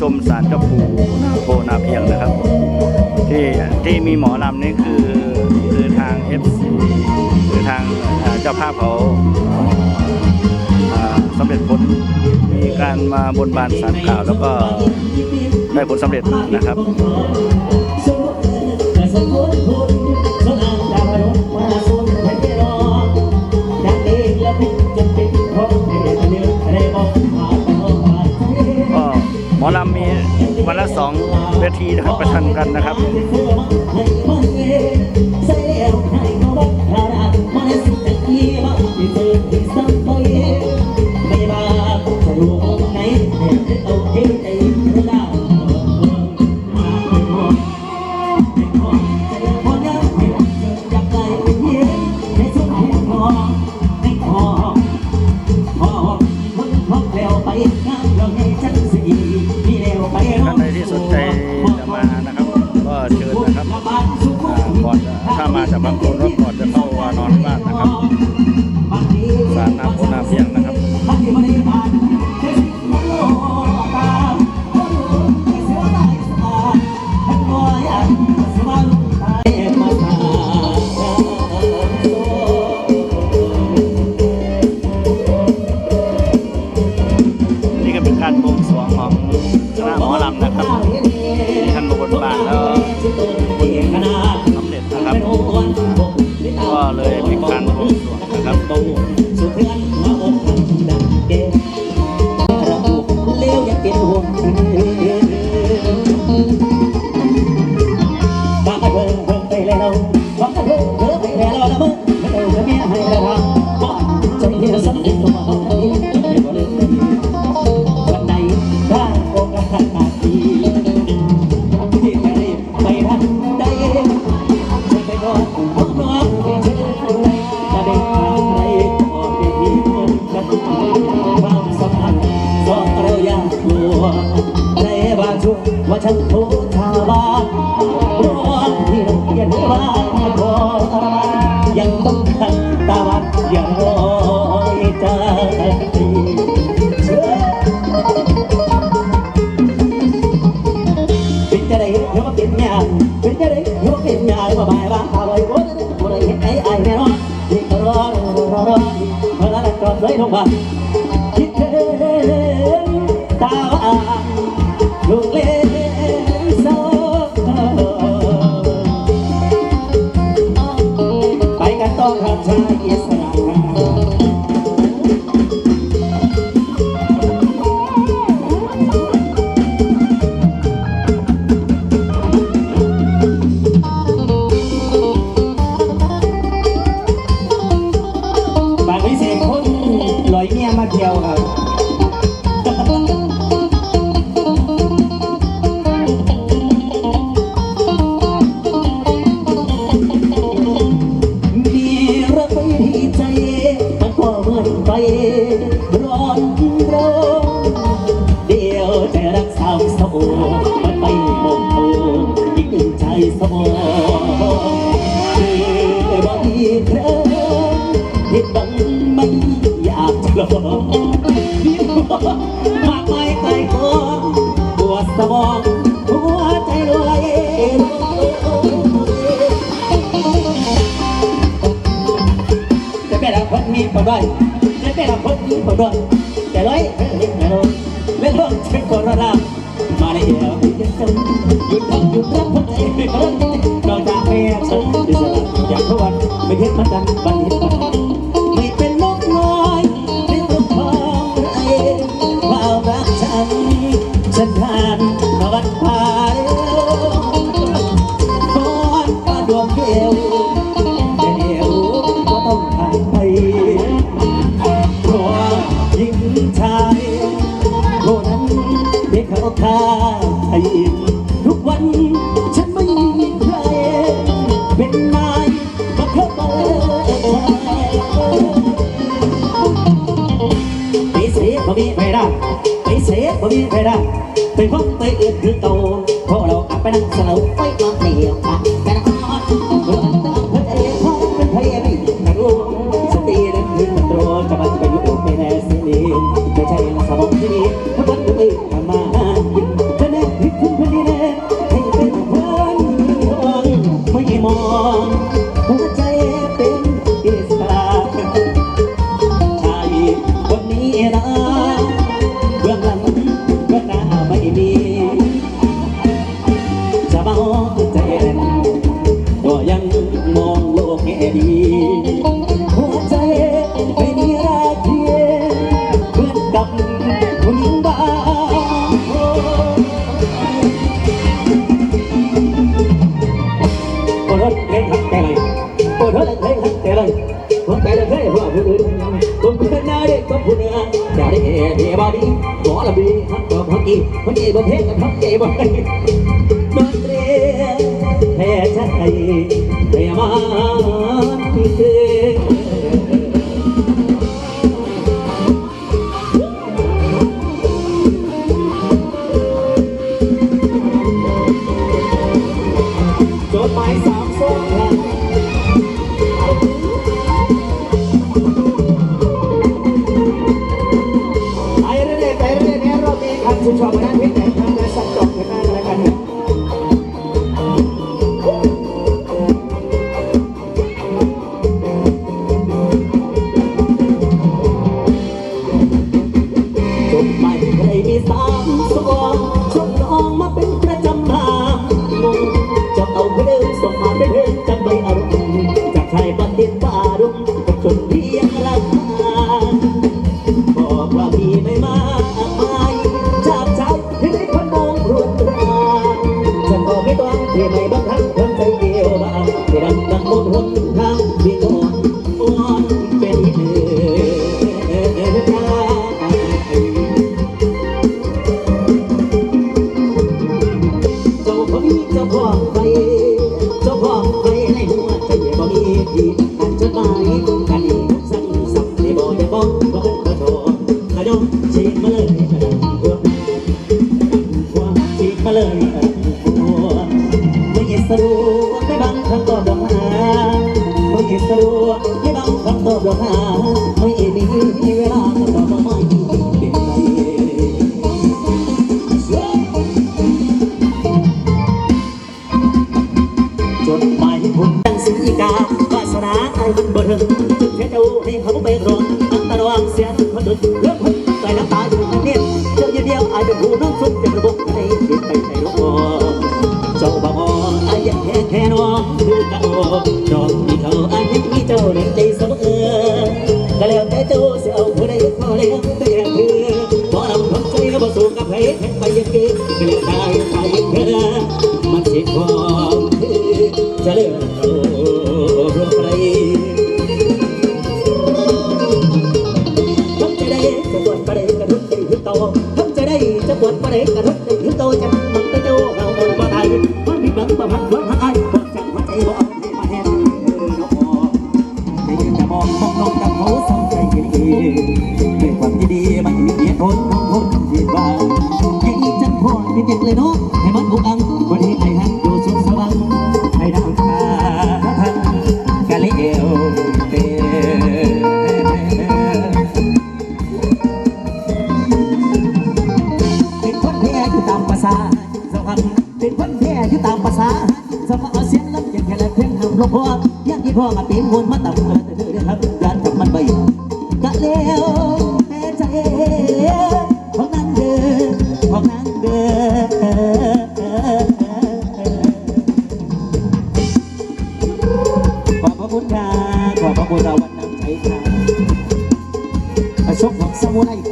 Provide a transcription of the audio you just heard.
ชมสารเจ้าปู่โพนาเพียงนะครับ ที่ที่มีหมอลำนี่คือคือทาง FC คือทางเจ้าภาพเขาสำเร็จผลมีการมาบนบานสารกล่าว แล้วก็ได้ผลสำเร็จนะครับ วันละสองนาทีนะครับประชันกันนะครับ บางคนรถก่อนจะเข้าวานอนบ้านนะครับสารน้ำโพนาเพียงนะครับนี่ก็เป็นการบวงสรวงของคณะหมอลำนะครับที่ท่านบนบานแล้ว เพิ่งไปแล้วบางกระเทิงเพิ่งไปแล้วละมึงไม่เอาจะเมียให้ละทางบ่ใจเมียสันิดตัวเอาให้ให้บ่เลยวันใดได้โอกาสมาทีที่จะรีบไปทันใดฉันไปก่อนห้องเชื่อจะได้ทางใครออกไปที่เมืองกันความสัมพันธ์สองเราอยากกลัวในบางช่วงว่าฉัน กัน ร้อนร้อนเดียวใจรักสาวโสมันไปมองโตอีกหนึ่งใจสมองคือบ่อีกครั้งเหตุบังไม่อยากจะลองมากมายไกลก่อนปวดสมองหัวใจรวยจะเป็นคนมีคนด้อย จะเป็นคนมีคนด้อยแต่ร้อยเล่นเราเล่นรถเป็นคนระดับมาในเดียวหยุดทำหยุดทำหยุดรับคนใจไม่คนนอกจากแม่ฉันอิสระอยากทวันไม่เห็นมันดัน พบไปเอื้อคือโตเพราะเราอับไปนั่งสนุก ดีคนเจ๋บเพ่งกับทับเจ๋บ่ดนตรีแพ้ใจแพ้มาที่เก সমাধান เหตุใดบังคับคนไปเกี่ยวบางที่รักกันหมดนทางที่ก่อนอ้อนเป็นเดือเจ้าของเจ้าขอไปเจ้าขอไปในหัวใจมี ไม่มีเวลจดหมายผมตั้งสีกาวาสนาไอ้บุญ It. พ่อมาะตีนวนมาตับกันเธอได้ครับยานกับมันไปกะเลี้ยวแม่ใจของนางเดินของนางเดินขอบพระคุณค่ะขอบพระคุณเราวันน้ำใจค่ะประชกของสมุนไพร